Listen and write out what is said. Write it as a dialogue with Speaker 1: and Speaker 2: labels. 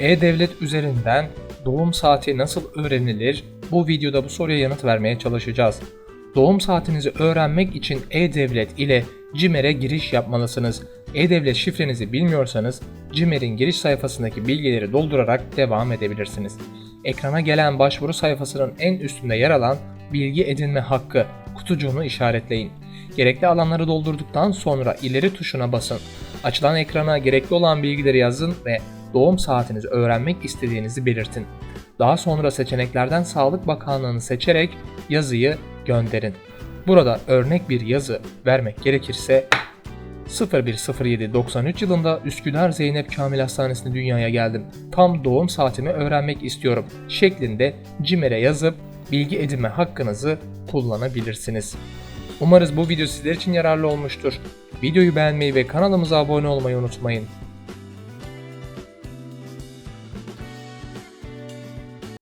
Speaker 1: E-Devlet üzerinden doğum saati nasıl öğrenilir? Bu videoda bu soruya yanıt vermeye çalışacağız. Doğum saatinizi öğrenmek için E-Devlet ile CİMER'e giriş yapmalısınız. E-Devlet şifrenizi bilmiyorsanız CİMER'in giriş sayfasındaki bilgileri doldurarak devam edebilirsiniz. Ekrana gelen başvuru sayfasının en üstünde yer alan bilgi edinme hakkı kutucuğunu işaretleyin. Gerekli alanları doldurduktan sonra ileri tuşuna basın. Açılan ekrana gerekli olan bilgileri yazın ve doğum saatinizi öğrenmek istediğinizi belirtin. Daha sonra seçeneklerden Sağlık Bakanlığı'nı seçerek yazıyı gönderin. Burada örnek bir yazı vermek gerekirse 010793 yılında Üsküdar Zeynep Kamil Hastanesi'nde dünyaya geldim. Tam doğum saatimi öğrenmek istiyorum şeklinde CİMER'e yazıp bilgi edinme hakkınızı kullanabilirsiniz. Umarız bu video sizler için yararlı olmuştur. Videoyu beğenmeyi ve kanalımıza abone olmayı unutmayın.